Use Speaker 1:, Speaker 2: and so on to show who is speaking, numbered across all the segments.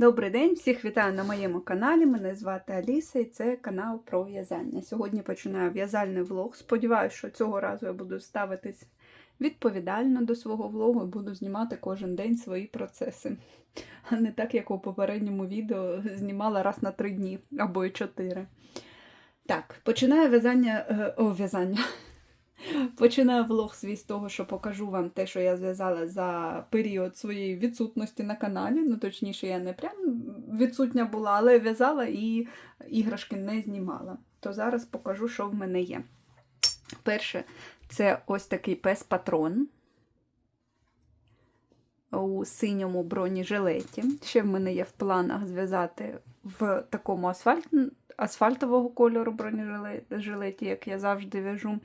Speaker 1: Добрий день, всіх вітаю на моєму каналі. Мене звати Аліса і це канал про в'язання. Сьогодні починаю в'язальний влог. Сподіваюся, що цього разу я буду ставитись відповідально до свого влогу і буду знімати кожен день свої процеси. А не так, як у попередньому відео знімала раз на три дні або й чотири. Так, починаю в'язання. е, О, в'язання. Починаю влог свій з того, що покажу вам те, що я зв'язала за період своєї відсутності на каналі. Ну, точніше, я не прям відсутня була, але в'язала і іграшки не знімала. То зараз покажу, що в мене є. Перше, це ось такий пес-патрон у синьому бронежилеті. Ще в мене є в планах зв'язати в такому асфальт... асфальтового кольору бронежилеті, як я завжди в'яжу.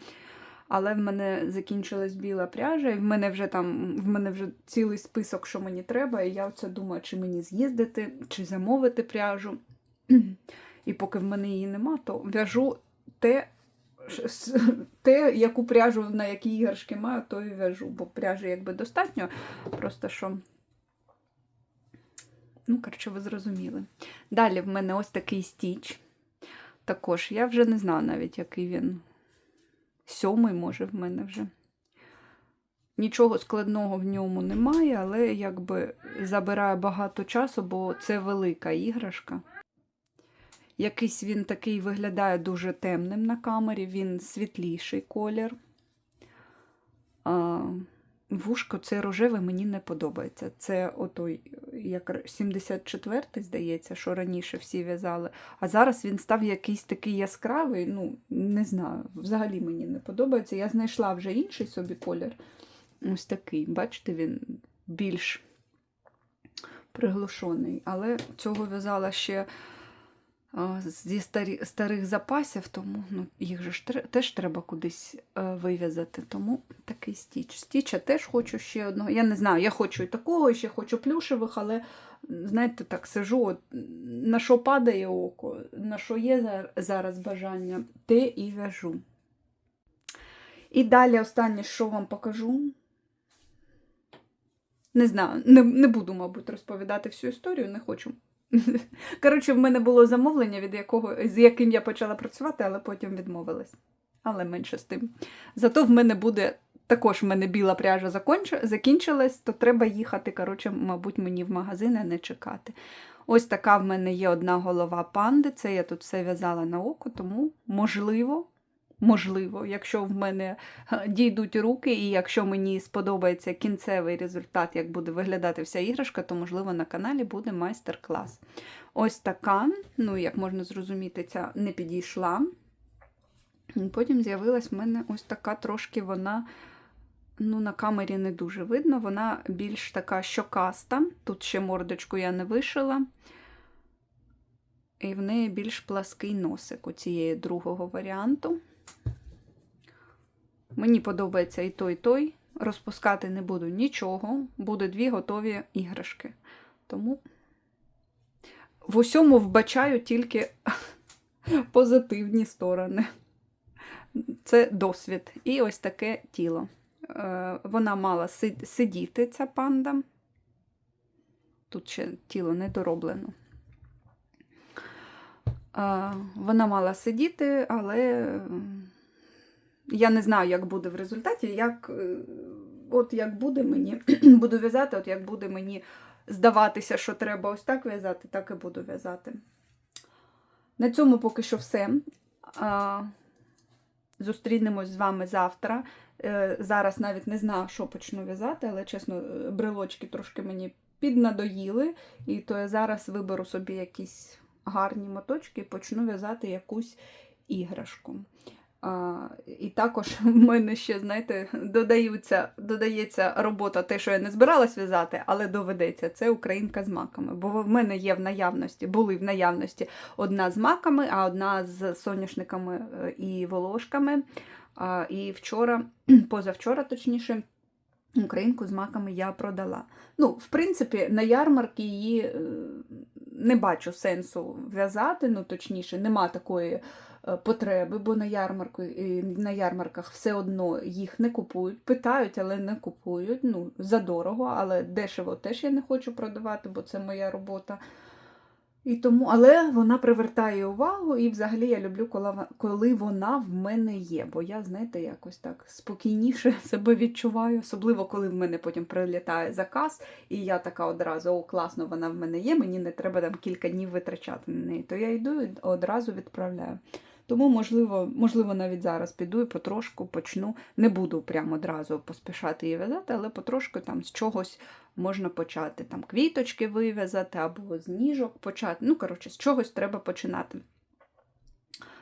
Speaker 1: Але в мене закінчилась біла пряжа, і в мене вже там в мене вже цілий список, що мені треба. І я оце думаю, чи мені з'їздити, чи замовити пряжу. І поки в мене її нема, то в'яжу те, те, яку пряжу, на які іграшки маю, то і в'яжу. Бо пряжі якби достатньо. Просто що. Ну, коротше, ви зрозуміли. Далі в мене ось такий стіч. Також я вже не знаю навіть, який він. Сьомий, може, в мене вже. Нічого складного в ньому немає, але якби забирає багато часу, бо це велика іграшка. Якийсь він такий виглядає дуже темним на камері, він світліший колір. А, Вушко це рожеве мені не подобається. Це отой, як 74-й, здається, що раніше всі в'язали. А зараз він став якийсь такий яскравий. Ну, не знаю, взагалі мені не подобається. Я знайшла вже інший собі колір. Ось такий. Бачите, він більш приглушений. Але цього в'язала ще зі старі, старих запасів, тому ну, їх же ж теж треба кудись е, вив'язати. Тому такий стіч. Стіча теж хочу ще одного. Я не знаю, я хочу і такого, і ще хочу плюшевих, але знаєте, так сижу, от, на що падає око, на що є зараз бажання, те і в'яжу. І далі останнє, що вам покажу. Не знаю, не, не буду, мабуть, розповідати всю історію, не хочу. Коротше, в мене було замовлення, від якого, з яким я почала працювати, але потім відмовилась. Але менше з тим. Зато в мене буде також в мене біла пряжа законч- закінчилась, то треба їхати, коротше, мабуть, мені в магазин, не чекати. Ось така в мене є одна голова панди. Це я тут все в'язала на око, тому можливо. Можливо, якщо в мене дійдуть руки, і якщо мені сподобається кінцевий результат, як буде виглядати вся іграшка, то, можливо, на каналі буде майстер-клас. Ось така, ну, як можна зрозуміти, ця не підійшла. Потім з'явилась в мене ось така трошки вона, ну, на камері не дуже видно, вона більш така щокаста. Тут ще мордочку я не вишила. І в неї більш плаский носик у цієї другого варіанту. Мені подобається і той, і той. Розпускати не буду нічого. Буде дві готові іграшки. Тому в усьому вбачаю тільки позитивні сторони. Це досвід. І ось таке тіло. Е, Вона мала сидіти, ця панда. Тут ще тіло не дороблено. Вона мала сидіти, але я не знаю, як буде в результаті. Як, е, от як буде мені, буду в'язати, от як буде мені здаватися, що треба ось так в'язати, так і буду в'язати. На цьому поки що все. Зустрінемось з вами завтра. Е, Зараз навіть не знаю, що почну в'язати, але чесно, брелочки трошки мені піднадоїли, і то я зараз виберу собі якісь гарні моточки і почну в'язати якусь іграшку. А, і також в мене ще, знаєте, додаються, додається робота, те, що я не збиралась в'язати, але доведеться. Це українка з маками. Бо в мене є в наявності, були в наявності одна з маками, а одна з соняшниками е, і волошками. А, І вчора, позавчора, точніше, українку з маками я продала. Ну, в принципі, на ярмарки її е, не бачу сенсу в'язати, ну точніше, нема такої е, потреби, бо на ярмарку на ярмарках все одно їх не купують. Питають, але не купують. Ну, задорого, але дешево теж я не хочу продавати, бо це моя робота. І тому, але вона привертає увагу, і взагалі я люблю, коли, вона- в мене є. Бо я, знаєте, якось так спокійніше себе відчуваю, особливо коли в мене потім прилітає заказ, і я така одразу, о, класно, вона в мене є, мені не треба там кілька днів витрачати на неї. То я йду і одразу відправляю. Тому, можливо, можливо, навіть зараз піду і потрошку почну. Не буду прямо одразу поспішати її в'язати, але потрошку там з чогось можна почати. Там квіточки вив'язати або з ніжок почати. Ну, коротше, з чогось треба починати.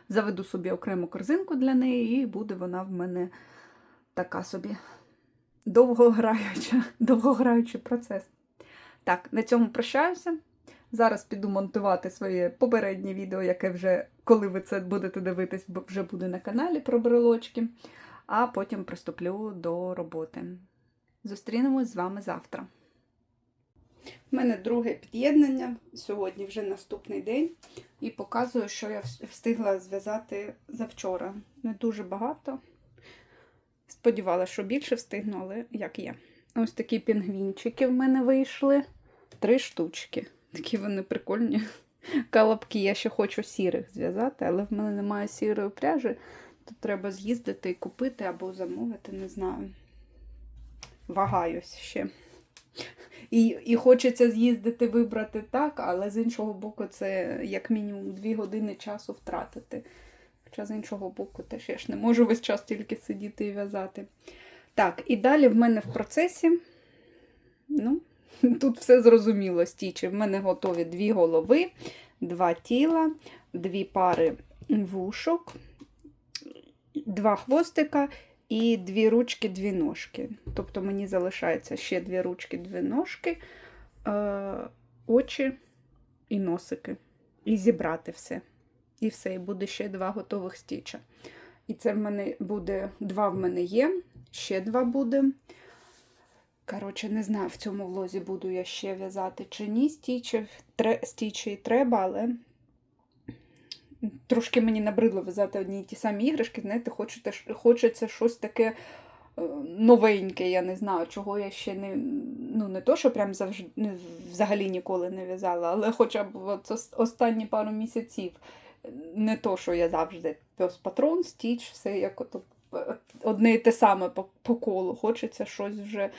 Speaker 1: Заведу собі окрему корзинку для неї, і буде вона в мене така собі довгограюча, довгограючий процес. Так, на цьому прощаюся. Зараз піду монтувати своє попереднє відео, яке вже, коли ви це будете дивитись, вже буде на каналі про брелочки, а потім приступлю до роботи. Зустрінемось з вами завтра. У мене друге під'єднання. Сьогодні вже наступний день, і показую, що я встигла зв'язати завчора. Не дуже багато. Сподівалася, що більше встигну, але як є. Ось такі пінгвінчики в мене вийшли. Три штучки. Такі вони прикольні. Калапки я ще хочу сірих зв'язати, але в мене немає сірої пряжі. То треба з'їздити і купити або замовити, не знаю. Вагаюсь ще. І, і хочеться з'їздити, вибрати так, але з іншого боку, це як мінімум дві години часу втратити. Хоча з іншого боку, теж я ж не можу весь час тільки сидіти і в'язати. Так, і далі в мене в процесі. Ну, тут все зрозуміло, стічі. В мене готові дві голови, два тіла, дві пари вушок, два хвостика і дві ручки, дві ножки. Тобто мені залишається ще дві ручки, дві ножки, е, очі і носики. І зібрати все. І все, і буде ще два готових стіча. І це в мене буде, два в мене є, ще два буде. Коротше, не знаю, в цьому влозі буду я ще в'язати чи ні. Стічі, тре, стічі треба, але трошки мені набридло в'язати одні й ті самі іграшки. Знаєте, хочете, хочеться щось таке е, новеньке, я не знаю, чого я ще не. Ну, не то, що прям завжди, взагалі ніколи не в'язала, але хоча б останні пару місяців. Не то, що я завжди пес патрон, стіч, все як одне і те саме по, по колу. Хочеться щось вже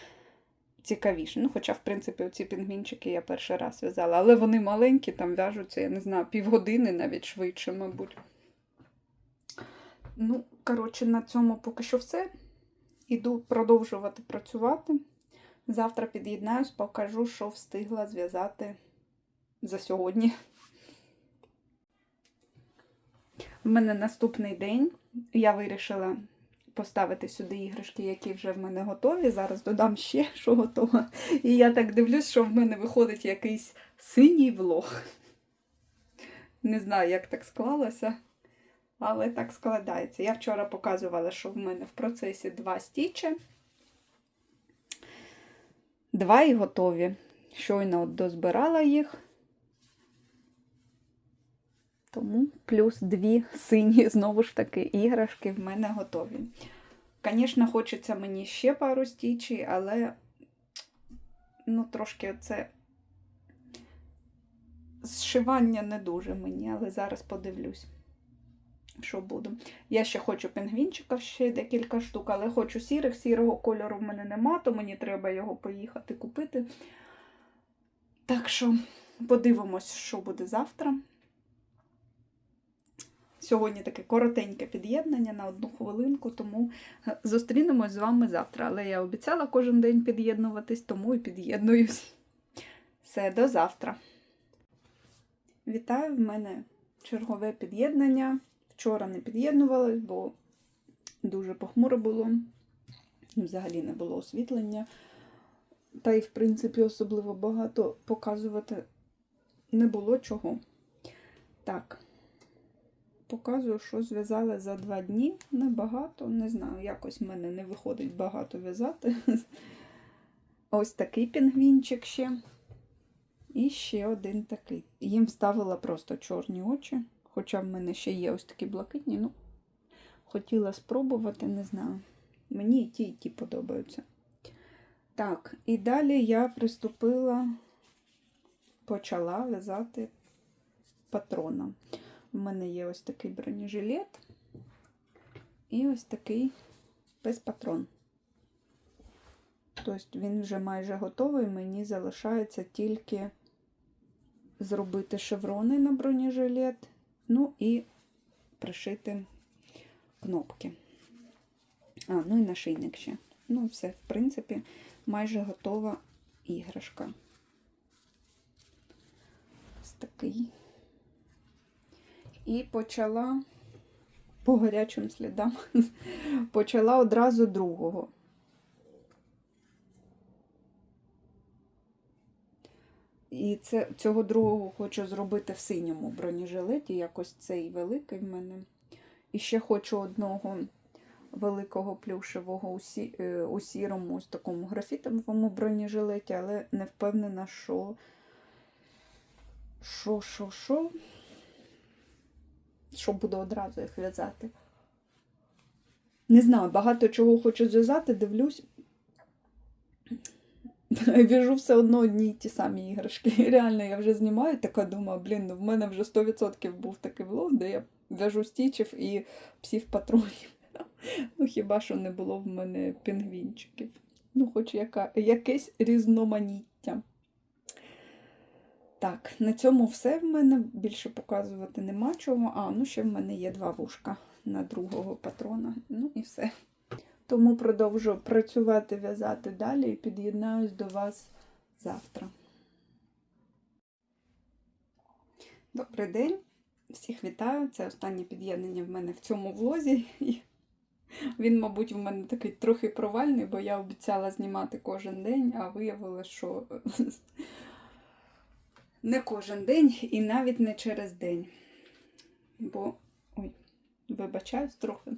Speaker 1: цікавіше. Ну, хоча, в принципі, оці пінгвінчики я перший раз в'язала, але вони маленькі, там в'яжуться, я не знаю, півгодини навіть швидше, мабуть. Ну, коротше, на цьому поки що все. Іду продовжувати працювати. Завтра під'єднаюсь, покажу, що встигла зв'язати за сьогодні. У мене наступний день. Я вирішила поставити сюди іграшки, які вже в мене готові. Зараз додам ще, що готово. І я так дивлюсь, що в мене виходить якийсь синій влог. Не знаю, як так склалося, але так складається. Я вчора показувала, що в мене в процесі два стічі. Два і готові. Щойно от дозбирала їх. Тому плюс дві сині, знову ж таки, іграшки в мене готові. Звісно, хочеться мені ще пару стічі, але ну, трошки це зшивання не дуже мені, але зараз подивлюсь, що буду. Я ще хочу пінгвінчика, ще декілька штук, але хочу сірих. Сірого кольору в мене нема, то мені треба його поїхати купити. Так що подивимось, що буде завтра. Сьогодні таке коротеньке під'єднання на одну хвилинку, тому е, зустрінемось з вами завтра. Але я обіцяла кожен день під'єднуватись, тому і під'єднуюсь. Все, до завтра. Вітаю, в мене чергове під'єднання. Вчора не під'єднувалась, бо дуже похмуро було. Взагалі не було освітлення. Та й, в принципі, особливо багато показувати не було чого. Так показую, що зв'язала за два дні. Небагато, не знаю, якось в мене не виходить багато в'язати. Ось такий пінгвінчик ще. І ще один такий. Їм вставила просто чорні очі. Хоча в мене ще є ось такі блакитні. Ну, хотіла спробувати, не знаю. Мені і ті, і ті подобаються. Так, і далі я приступила, почала в'язати патрона. У мене є ось такий бронежилет і ось такий пес-патрон. Тобто він вже майже готовий, мені залишається тільки зробити шеврони на бронежилет, ну і пришити кнопки. А, ну і нашийник ще. Ну, все, в принципі, майже готова іграшка. Ось такий. І почала по гарячим слідам, почала одразу другого. І це, цього другого хочу зробити в синьому бронежилеті, якось цей великий в мене. І ще хочу одного великого плюшевого у, сі, е, у сірому, ось такому графітовому бронежилеті, але не впевнена, що. Що, що, що? Що буду одразу їх в'язати. Не знаю, багато чого хочу зв'язати, дивлюсь. В'яжу все одно одні ті самі іграшки. Реально, я вже знімаю, така думаю, блін, ну в мене вже 100% був такий влог, де я в'яжу стічів і псів патронів. Ну, хіба що не було в мене пінгвінчиків. Ну, хоч яка, якесь різноманіття. Так, на цьому все в мене більше показувати нема чого. А, ну ще в мене є два вушка на другого патрона. Ну і все. Тому продовжу працювати, в'язати далі і під'єднаюсь до вас завтра. Добрий день! Всіх вітаю! Це останнє під'єднання в мене в цьому влозі. Він, мабуть, в мене такий трохи провальний, бо я обіцяла знімати кожен день, а виявилося, що не кожен день і навіть не через день. Бо, ой, вибачаюсь трохи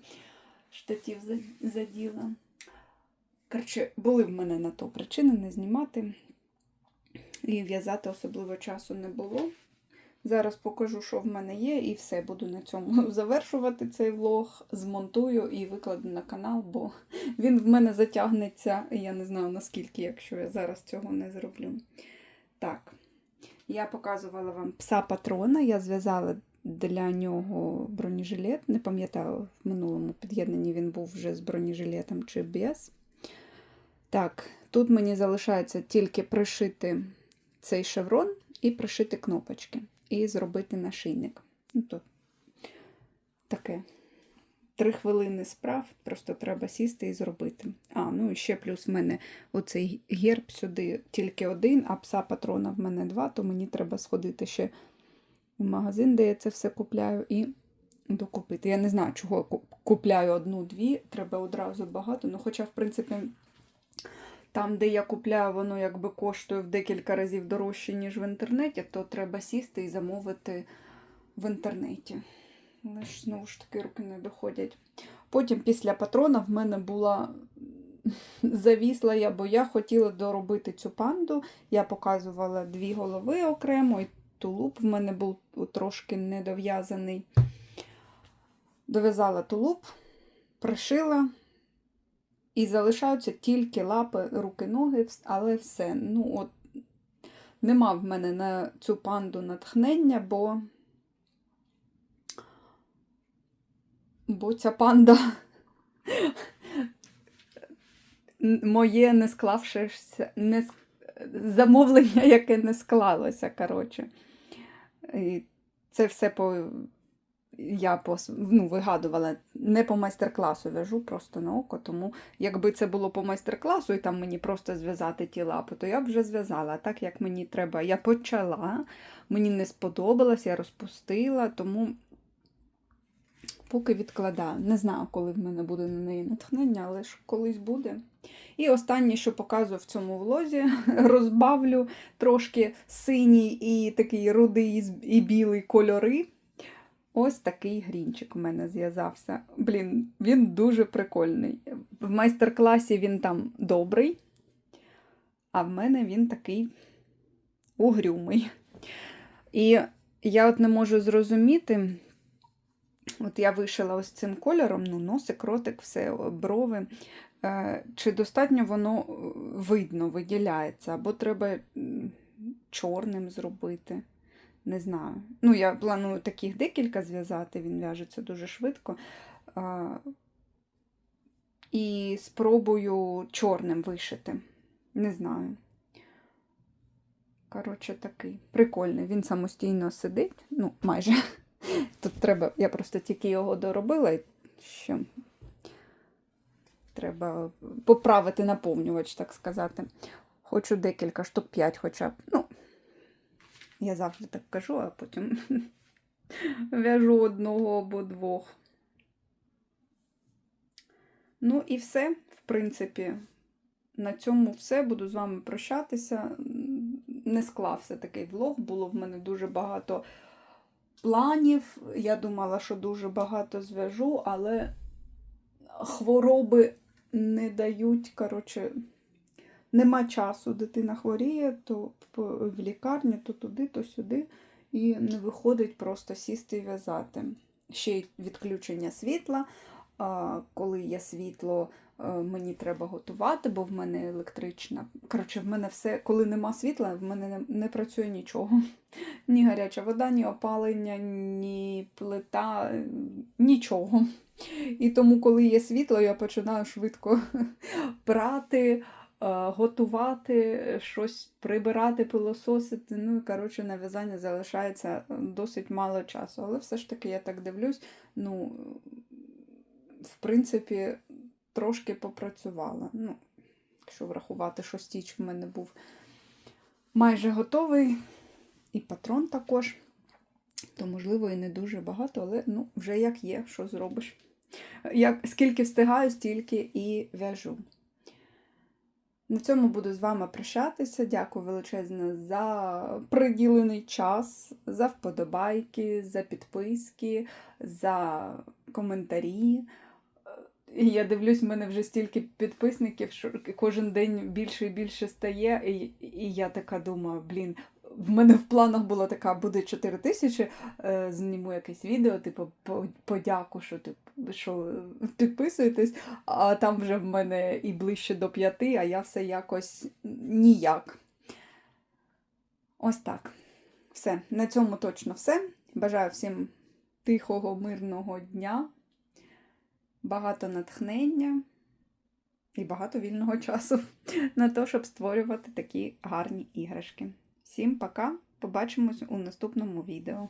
Speaker 1: штатів заділа. Коротше, були в мене на то причини не знімати. І в'язати особливо часу не було. Зараз покажу, що в мене є, і все, буду на цьому завершувати цей влог, змонтую і викладу на канал, бо він в мене затягнеться, я не знаю наскільки, якщо я зараз цього не зроблю. Так, я показувала вам пса патрона, я зв'язала для нього бронежилет. Не пам'ятаю, в минулому під'єднанні він був вже з бронежилетом чи без. Так, тут мені залишається тільки пришити цей шеврон і пришити кнопочки. І зробити нашийник. Ну, то таке. Три хвилини справ, просто треба сісти і зробити. А, ну і ще плюс в мене оцей герб сюди тільки один, а пса патрона в мене два, то мені треба сходити ще в магазин, де я це все купляю, і докупити. Я не знаю, чого я купляю одну-дві, треба одразу багато. Ну, хоча, в принципі, там, де я купляю, воно якби коштує в декілька разів дорожче, ніж в інтернеті, то треба сісти і замовити в інтернеті. Знову ж таки, руки не доходять. Потім, після патрона, в мене була завісла я, бо я хотіла доробити цю панду. Я показувала дві голови окремо, і тулуб в мене був трошки недов'язаний. Дов'язала тулуб, пришила. І залишаються тільки лапи, руки, ноги, але все. Ну, от, Нема в мене на цю панду натхнення, бо бо ця панда моє не склавшися, не, замовлення, яке не склалося. коротше. І Це все по я по, ну, вигадувала не по майстер-класу в'яжу просто на око, тому якби це було по майстер-класу і там мені просто зв'язати ті лапи, то я б вже зв'язала. Так як мені треба, я почала, мені не сподобалось, я розпустила, тому поки відкладаю. Не знаю, коли в мене буде на неї натхнення, але ж колись буде. І останнє, що показую в цьому влозі, розбавлю трошки синій і такий рудий і білий кольори. Ось такий грінчик у мене зв'язався. Блін, він дуже прикольний. В майстер-класі він там добрий, а в мене він такий угрюмий. І я от не можу зрозуміти, от я вишила ось цим кольором, ну, носик, ротик, все, брови. Е, Чи достатньо воно е, видно, виділяється, або треба чорним зробити. Не знаю. Ну, я планую таких декілька зв'язати, він в'яжеться дуже швидко. І спробую чорним вишити. Не знаю. Коротше, такий прикольний. Він самостійно сидить, ну, майже. Тут треба, я просто тільки його доробила, ще треба поправити наповнювач, так сказати. Хочу декілька штук 5 хоча б. Ну, я завжди так кажу, а потім в'яжу одного або двох. Ну і все, в принципі, на цьому все. Буду з вами прощатися. Не склався такий влог, було в мене дуже багато планів. Я думала, що дуже багато зв'яжу, але хвороби не дають, коротше, нема часу. Дитина хворіє, то в лікарні, то туди, то сюди. І не виходить просто сісти і в'язати. Ще й відключення світла. Коли є світло, мені треба готувати, бо в мене електрична. Коротше, в мене все, коли нема світла, в мене не, не працює нічого. Ні гаряча вода, ні опалення, ні плита, нічого. І тому, коли є світло, я починаю швидко прати, е, готувати, щось прибирати, пилососити. Ну, і, коротше, на в'язання залишається досить мало часу. Але все ж таки я так дивлюсь, ну, в принципі, трошки попрацювала. Ну, якщо врахувати, що стіч в мене був майже готовий, і патрон також, то, можливо, і не дуже багато, але ну, вже як є, що зробиш. Як, Скільки встигаю, стільки і в'яжу. На цьому буду з вами прощатися. Дякую величезно за приділений час, за вподобайки, за підписки, за коментарі. І я дивлюсь, в мене вже стільки підписників, що кожен день більше і більше стає. І, і я така думаю, блін, в мене в планах була така, буде 4 тисячі, е, зніму якесь відео, типу, подяку, що типу, що підписуєтесь, а там вже в мене і ближче до 5, а я все якось ніяк. Ось так. Все. На цьому точно все. Бажаю всім тихого, мирного дня, багато натхнення. І багато вільного часу на те, щоб створювати такі гарні іграшки. Всім пока! Побачимось у наступному відео.